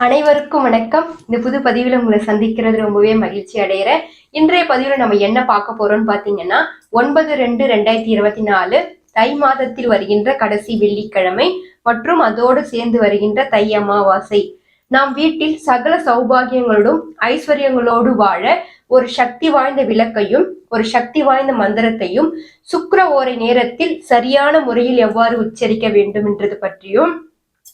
அனைவருக்கும் வணக்கம். இந்த புது பதிவில் உங்களை சந்திக்கிறது ரொம்பவே மகிழ்ச்சி அடைகிறேன் இன்றைய பதிவில் நம்ம என்ன பார்க்க போறோம்னு பார்த்தீங்கன்னா ஒன்பது ரெண்டு ரெண்டாயிரத்தி இருபத்தி நாலு தை மாதத்தில் வருகின்ற கடைசி வெள்ளிக்கிழமை மற்றும் அதோடு சேர்ந்து வருகின்ற தை அமாவாசை. நாம் வீட்டில் சகல சௌபாகியங்களோடும் ஐஸ்வர்யங்களோடு வாழ ஒரு சக்தி வாய்ந்த விளக்கையும் ஒரு சக்தி வாய்ந்த மந்திரத்தையும் சுக்கர ஓரை நேரத்தில் சரியான முறையில் எவ்வாறு உச்சரிக்க வேண்டும் என்றது பற்றியும்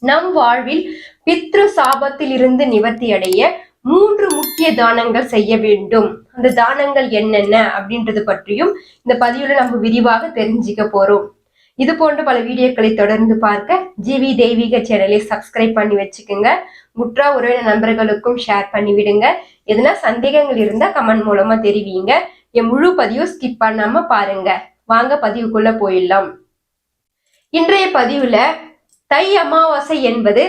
நம் வாழ்வில் பித்ரு சாபத்தில் இருந்து நிவர்த்தி அடைய மூன்று முக்கிய தானங்கள் செய்ய வேண்டும். அந்த தானங்கள் என்னென்ன அப்படின்றது பற்றியும் இந்த பதிவுல நம்ம விரிவாக தெரிஞ்சுக்க போறோம். இது போன்ற பல வீடியோக்களை தொடர்ந்து பார்க்க ஜிவி தெய்வீக சேனலை சப்ஸ்கிரைப் பண்ணி வச்சுக்கோங்க. முற்றா உறவின நண்பர்களுக்கும் ஷேர் பண்ணி விடுங்க. எதனா சந்தேகங்கள் இருந்தா கமெண்ட் மூலமா தெரிவிங்க. என் முழு பதிவும் ஸ்கிப் பண்ணாம பாருங்க. வாங்க பதிவுக்குள்ள போயிடலாம். இன்றைய பதிவுல தை அமாவாசை என்பது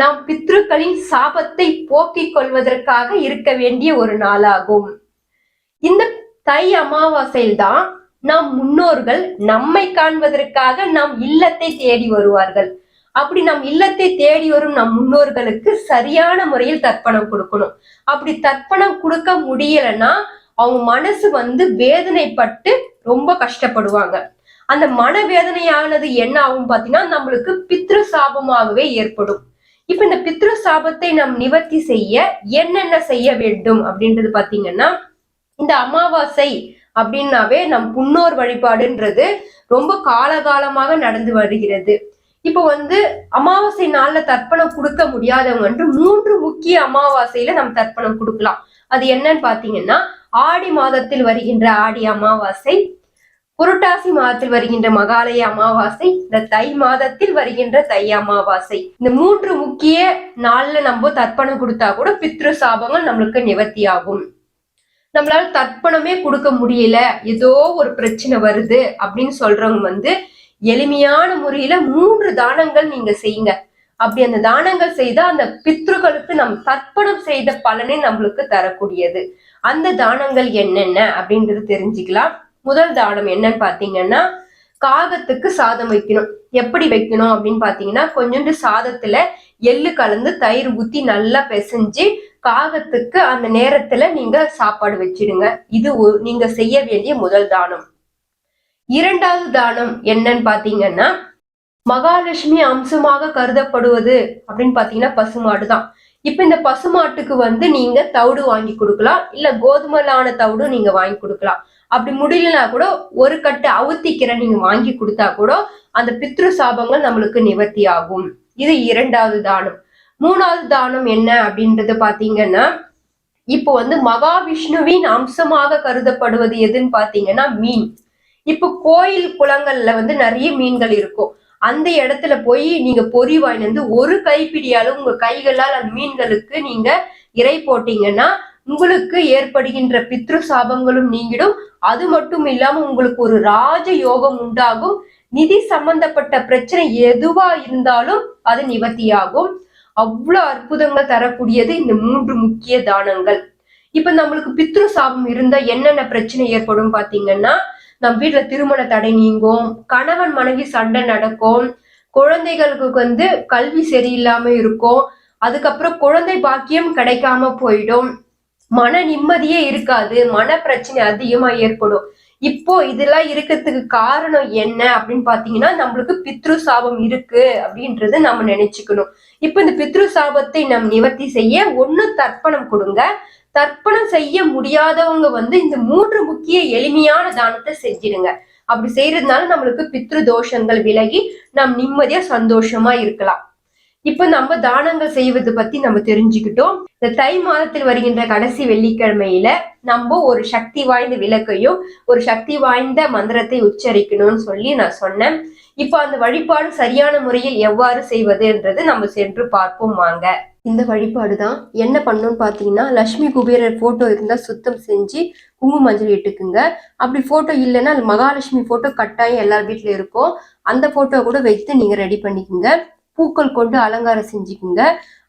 நாம் பித்ருக்களின் சாபத்தை போக்கிக் கொள்வதற்காக இருக்க வேண்டிய ஒரு நாளாகும். இந்த தை அமாவாசையில் தான் நம் முன்னோர்கள் நம்மை காண்பதற்காக நம் இல்லத்தை தேடி வருவார்கள். அப்படி நம் இல்லத்தை தேடி வரும் நம் முன்னோர்களுக்கு சரியான முறையில் தர்ப்பணம் கொடுக்கணும். அப்படி தர்ப்பணம் கொடுக்க முடியலன்னா அவங்க மனசு வந்து வேதனைப்பட்டு ரொம்ப கஷ்டப்படுவாங்க. அந்த மனவேதனையானது என்ன ஆகும் பாத்தீங்கன்னா நம்மளுக்கு பித்ரு சாபமாகவே ஏற்படும். இப்ப இந்த பித்ரு சாபத்தை நாம் நிவர்த்தி செய்ய என்னென்ன செய்ய வேண்டும் அப்படின்றது பாத்தீங்கன்னா இந்த அமாவாசை அப்படின்னாவே நம் புன்னோர் வழிபாடுன்றது ரொம்ப காலகாலமாக நடந்து வருகிறது. இப்போ வந்து அமாவாசை நாள்ல தர்ப்பணம் கொடுக்க முடியாதவங்க என்று மூன்று முக்கிய அமாவாசையில நம்ம தர்ப்பணம் கொடுக்கலாம். அது என்னன்னு பாத்தீங்கன்னா ஆடி மாதத்தில் வருகின்ற ஆடி அமாவாசை புரட்டாசி மாதத்தில் வருகின்ற மகாலய அமாவாசை இந்த தை மாதத்தில் வருகின்ற தை அமாவாசை. இந்த மூன்று முக்கிய நாள்ல நம்ம தர்ப்பணம் கொடுத்தா கூட பித்ரு சாபங்கள் நம்மளுக்கு நிவர்த்தி ஆகும் நம்மளால தர்ப்பணமே கொடுக்க முடியல. ஏதோ ஒரு பிரச்சனை வருது அப்படின்னு சொல்றவங்க வந்து எளிமையான முறையில மூன்று தானங்கள் நீங்க செய்யுங்க. அப்படி அந்த தானங்கள் செய்தா அந்த பித்ருகளுக்கு நம் தர்ப்பணம் செய்த பலனை நம்மளுக்கு தரக்கூடியது. அந்த தானங்கள் என்னென்ன அப்படின்றது தெரிஞ்சுக்கலாம். முதல் தானம் என்னன்னு பாத்தீங்கன்னா காகத்துக்கு சாதம் வைக்கணும். எப்படி வைக்கணும் அப்படின்னு பாத்தீங்கன்னா கொஞ்சோண்டு சாதத்துல எள்ளு கலந்து தயிர் ஊத்தி நல்லா பிசைஞ்சு காகத்துக்கு அந்த நேரத்துல நீங்க சாப்பாடு வச்சிடுங்க. இது நீங்க செய்ய வேண்டிய முதல் தானம். இரண்டாவது தானம் என்னன்னு பாத்தீங்கன்னா மகாலட்சுமி அம்சமாக கருதப்படுவது அப்படின்னு பாத்தீங்கன்னா பசுமாடு தான். இப்ப இந்த பசுமாட்டுக்கு வந்து நீங்க தவிடு வாங்கி கொடுக்கலாம். இல்ல கோதுமையிலான தவிடு நீங்க வாங்கி கொடுக்கலாம். அப்படி முடியலனா கூட ஒரு கட்டு அவுத்திக்கிற நீங்க வாங்கி கொடுத்தா கூட அந்த பித்ரு சாபங்கள் நம்மளுக்கு நிவர்த்தி ஆகும். இது இரண்டாவது தானம். மூணாவது தானம் என்ன அப்படின்றது பாத்தீங்கன்னா இப்போ வந்து மகாவிஷ்ணுவின் அம்சமாக கருதப்படுவது எதுன்னு பாத்தீங்கன்னா மீன். இப்போ கோயில் குளங்கள்ல வந்து நிறைய மீன்கள் இருக்கும். அந்த இடத்துல போய் நீங்க பொறி வாங்கிட்டு ஒரு கைப்பிடியாலும் உங்க கைகளால் அந்த மீன்களுக்கு நீங்க இறை போட்டீங்கன்னா உங்களுக்கு ஏற்படுகின்ற பித்ரு சாபங்களும் நீங்கிடும் அது மட்டும் இல்லாம உங்களுக்கு ஒரு ராஜ யோகம் உண்டாகும். நிதி சம்பந்தப்பட்ட பிரச்சனை எதுவா இருந்தாலும் அது நிவர்த்தியாகும். அவ்வளவு அற்புதங்கள் தரக்கூடியது இந்த மூன்று முக்கிய தானங்கள். இப்ப நம்மளுக்கு பித்ரு சாபம் இருந்தா என்னென்ன பிரச்சனை ஏற்படும் பாத்தீங்கன்னா நம்ம வீட்டுல திருமண தடை நீங்கும் கணவன் மனைவி சண்டை நடக்கும் குழந்தைகளுக்கு வந்து கல்வி சரியில்லாம இருக்கும் அதுக்கப்புறம் குழந்தை பாக்கியம் கிடைக்காம போயிடும். மன நிம்மதியே இருக்காது மன பிரச்சனை அதிகமா ஏற்படும். இப்போ இதெல்லாம் இருக்கிறதுக்கு காரணம் என்ன அப்படின்னு பாத்தீங்கன்னா நம்மளுக்கு பித்ரு சாபம் இருக்கு அப்படின்றது நம்ம நினைச்சுக்கணும். இப்ப இந்த பித்ரு சாபத்தை நம் நிவர்த்தி செய்ய ஒண்ணு தர்ப்பணம் கொடுங்க. தர்ப்பணம் செய்ய முடியாதவங்க வந்து இந்த மூன்று முக்கிய எளிமையான தானத்தை செஞ்சிடுங்க. அப்படி செய்யறதுனால நம்மளுக்கு பித்ரு தோஷங்கள் விலகி நாம் நிம்மதியா சந்தோஷமா இருக்கலாம். இப்ப நம்ம தானங்கள் செய்வது பத்தி நம்ம தெரிஞ்சுக்கிட்டோம். இந்த தை மாதத்தில் வருகின்ற கடைசி வெள்ளிக்கிழமையில நம்ம ஒரு சக்தி வாய்ந்த விளக்கையும் ஒரு சக்தி வாய்ந்த மந்திரத்தை உச்சரிக்கணும்னு சொல்லி நான் சொன்னேன். இப்ப அந்த வழிபாடு சரியான முறையில் எவ்வாறு செய்வதுன்றது நம்ம சென்று பார்ப்போம் வாங்க. இந்த வழிபாடு தான் என்ன பண்ணணும்னு பார்த்தீங்கன்னா லட்சுமி குபேரர் ஃபோட்டோ இருந்தால் சுத்தம் செஞ்சு குங்கு மஞ்சள் இட்டுக்குங்க. அப்படி ஃபோட்டோ இல்லைன்னா மகாலட்சுமி ஃபோட்டோ கட்டாயம் எல்லார் வீட்டில் இருக்கும். அந்த ஃபோட்டோ கூட வைத்து நீங்கள் ரெடி பண்ணிக்கோங்க. பூக்கள் கொண்டு அலங்காரம் செஞ்சுக்குங்க.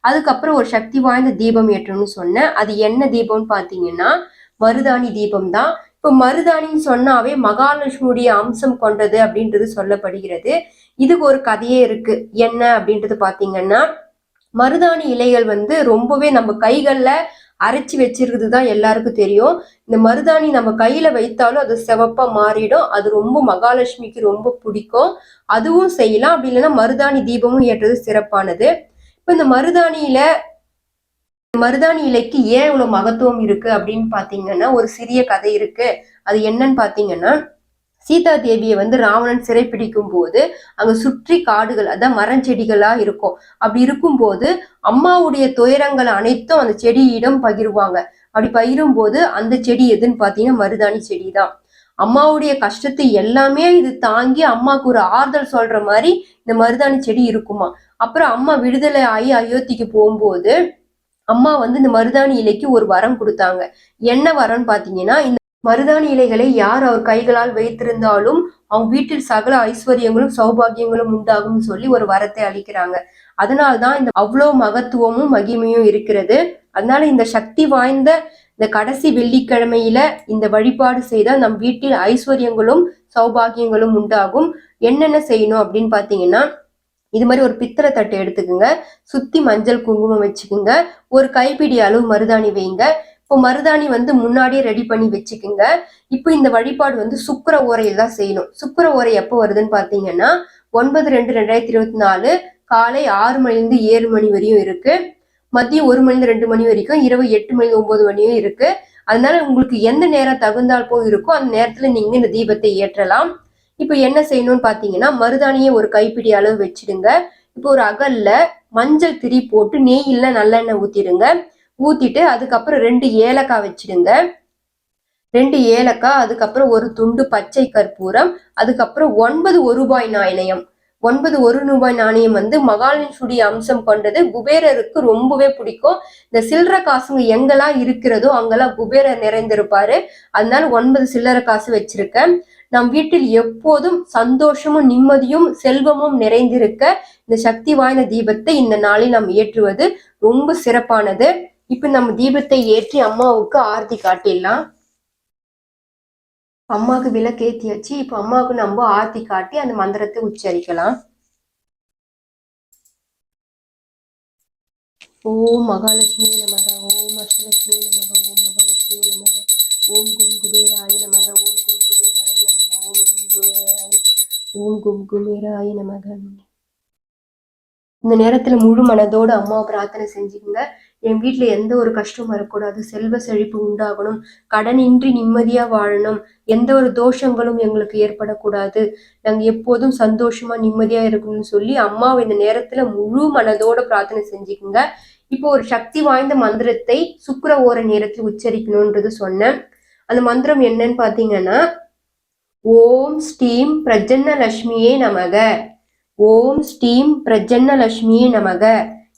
அதுக்கப்புறம் ஒரு சக்தி வாய்ந்த தீபம் ஏற்றணும்னு சொன்னேன். அது என்ன தீபம்னு பார்த்தீங்கன்னா மருதாணி தீபம் தான் இப்போ மருதாணின்னு சொன்னாவே மகாலட்சுமியுடைய அம்சம் கொண்டது அப்படின்றது சொல்லப்படுகிறது. இதுக்கு ஒரு கதையே இருக்கு. என்ன அப்படின்றது பார்த்தீங்கன்னா மருதாணி இலைகள் வந்து ரொம்பவே நம்ம கைகளில் அரைச்சி வச்சிருக்கிறது தான் எல்லாருக்கும் தெரியும். இந்த மருதாணி நம்ம கையில வைத்தாலும் அது சிவப்பா மாறிடும். அது ரொம்ப மகாலட்சுமிக்கு ரொம்ப பிடிக்கும். அதுவும் செய்யலாம். அப்படி இல்லைன்னா மருதாணி தீபமும் ஏற்றது சிறப்பானது. இப்ப இந்த மருதாணியில மருதாணி இலைக்கு ஏன் இவ்வளவு மகத்துவம் இருக்கு அப்படின்னு பாத்தீங்கன்னா ஒரு சிறிய கதை இருக்கு. அது என்னன்னு பாத்தீங்கன்னா சீதா தேவியை வந்து ராவணன் சிறைப்பிடிக்கும் போது அங்க சுற்றி காடுகள் அதான் மரஞ்செடிகளா இருக்கும். அப்படி இருக்கும்போது அம்மாவுடைய துயரங்கள் அனைத்தும் அந்த செடியிடம் பகிர்வாங்க. அப்படி பகிரும் போது அந்த செடி எதுன்னு பாத்தீங்கன்னா மருதாணி செடி தான் அம்மாவுடைய கஷ்டத்தை எல்லாமே இது தாங்கி அம்மாவுக்கு ஒரு ஆறுதல் சொல்ற மாதிரி இந்த மருதாணி செடி இருக்குமா. அப்புறம் அம்மா விடுதலை ஆகி அயோத்திக்கு போகும்போது அம்மா வந்து இந்த மருதாணி இலைக்கு ஒரு வரம் கொடுத்தாங்க. என்ன வரம்னு பாத்தீங்கன்னா இந்த மருதாணி இலைகளை யார் அவர் கைகளால் வைத்திருந்தாலும் அவங்க வீட்டில் சகல ஐஸ்வர்யங்களும் சௌபாகியங்களும் உண்டாகும்னு சொல்லி ஒரு வரத்தை அளிக்கிறாங்க. அதனால்தான் இந்த அவ்வளோ மகத்துவமும் மகிமையும் இருக்கிறது. அதனால இந்த சக்தி வாய்ந்த இந்த கடைசி வெள்ளிக்கிழமையில இந்த வழிபாடு செய்தால் நம் வீட்டில் ஐஸ்வர்யங்களும் சௌபாகியங்களும் உண்டாகும். என்னென்ன செய்யணும் அப்படின்னு பாத்தீங்கன்னா இது மாதிரி ஒரு பித்தளை தட்டை எடுத்துக்கோங்க. சுத்தி மஞ்சள் குங்குமம் வச்சுக்கோங்க. ஒரு கைப்பிடி அளவு மருதாணி வைங்க. இப்போ மருதாணி வந்து முன்னாடியே ரெடி பண்ணி வச்சுக்கோங்க. இப்போ இந்த வழிபாடு வந்து சுக்கர ஓரையில் தான் செய்யணும். சுக்கர ஓரை எப்போ வருதுன்னு பார்த்தீங்கன்னா ஒன்பது ரெண்டு ரெண்டாயிரத்தி இருபத்தி நாலு காலை ஆறு மணிலேருந்து ஏழு மணி வரையும் இருக்கு. மதியம் ஒரு மணிலேருந்து ரெண்டு மணி வரைக்கும் இரவு எட்டு மணி ஒன்பது மணியும் இருக்கு. அதனால உங்களுக்கு எந்த நேரம் தகுந்தால் போய் இருக்கோ அந்த நேரத்துல நீங்க இந்த தீபத்தை ஏற்றலாம். இப்போ என்ன செய்யணும்னு பார்த்தீங்கன்னா மருதாணியை ஒரு கைப்பிடி அளவு வச்சிடுங்க. இப்போ ஒரு அகல்ல மஞ்சள் திரி போட்டு நெய்யில் நல்லெண்ணெய் ஊத்திடுங்க. ஊத்திட்டு அதுக்கப்புறம் ரெண்டு ஏலக்காய் வச்சிடுங்க. ரெண்டு ஏலக்காய் அதுக்கப்புறம் ஒரு துண்டு பச்சை கற்பூரம் அதுக்கப்புறம் ஒன்பது ஒரு ரூபாய் நாணயம். ஒன்பது ஒரு ரூபாய் நாணயம் வந்து மகாலட்சுமியுடைய அம்சம் கொண்டது. குபேரருக்கு ரொம்பவே பிடிக்கும். இந்த சில்லற காசுங்க எங்கெல்லாம் இருக்கிறதோ அங்கெல்லாம் குபேரர் நிறைந்திருப்பாரு. அதனால ஒன்பது சில்லற காசு வச்சிருக்கேன். நம் வீட்டில் எப்போதும் சந்தோஷமும் நிம்மதியும் செல்வமும் நிறைந்திருக்க இந்த சக்தி வாய்ந்த தீபத்தை இந்த நாளில் நாம் ஏற்றுவது ரொம்ப சிறப்பானது. இப்ப நம்ம தீபத்தை ஏற்றி அம்மாவுக்கு ஆர்த்தி காட்டிடலாம். அம்மாவுக்கு விளக்கேத்தியாச்சு. இப்ப அம்மாவுக்கு நம்ம ஆர்த்தி காட்டி அந்த மந்திரத்தை உச்சரிக்கலாம். ஓம் மகாலட்சுமி நமக ஓம் அஷ்டலட்சுமி நமக ஓம் மகாலட்சுமி நமக ஓம் கும் குபேராய நமக ஓம் கும் குபேராய நமக ஓம் கும் குபேராய ஓம் கும் குபேராய நமக. இந்த நேரத்துல முழு மனதோடு அம்மாவை பிரார்த்தனை செஞ்சுக்கோங்க. என் வீட்டில் எந்த ஒரு கஷ்டம் வரக்கூடாது. செல்வ செழிப்பு உண்டாகணும். கடனின்றி நிம்மதியாக வாழணும். எந்த ஒரு தோஷங்களும் எங்களுக்கு ஏற்படக்கூடாது. நாங்கள் எப்போதும் சந்தோஷமாக நிம்மதியாக இருக்கணும்னு சொல்லி அம்மாவை இந்த நேரத்தில் முழு மனதோடு பிரார்த்தனை செஞ்சுக்குங்க. இப்போ ஒரு சக்தி வாய்ந்த மந்திரத்தை சுக்கர ஓர நேரத்தில் உச்சரிக்கணுன்றது சொன்னேன். அந்த மந்திரம் என்னன்னு பார்த்தீங்கன்னா ஓம் ஸ்ரீம் பிரஜன்ன லட்சுமியே நமக. ஓம் ஸ்ரீம் பிரஜன்ன லட்சுமியே நமக.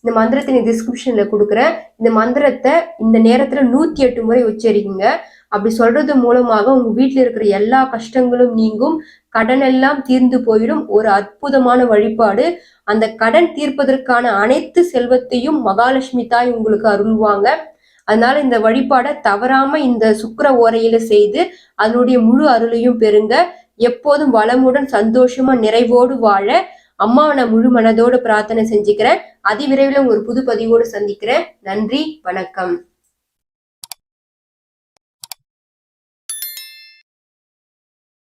இந்த மந்திரத்தை நீ டிஸ்கிரிப்ஷன்ல கொடுக்குறேன். இந்த மந்திரத்தை இந்த நேரத்துல நூத்தி எட்டு முறை உச்சரிக்குங்க. அப்படி சொல்றது மூலமாக உங்க வீட்டுல இருக்கிற எல்லா கஷ்டங்களும் நீங்கும். கடன் எல்லாம் தீர்ந்து போயிடும். ஒரு அற்புதமான வழிபாடு. அந்த கடன் தீர்ப்பதற்கான அனைத்து செல்வத்தையும் மகாலட்சுமி தாய் உங்களுக்கு அருள்வாங்க. அதனால இந்த வழிபாடை தவறாம இந்த சுக்கர ஓரையில செய்து அதனுடைய முழு அருளையும் பெறுங்க. எப்போதும் வளமுடன் சந்தோஷமா நிறைவோடு வாழ அம்மாவை நான் முழு மனதோடு பிரார்த்தனை செஞ்சுக்கிறேன். அதிவிரைவில் ஒரு புது பதிவோடு சந்திக்கிறேன். நன்றி வணக்கம்.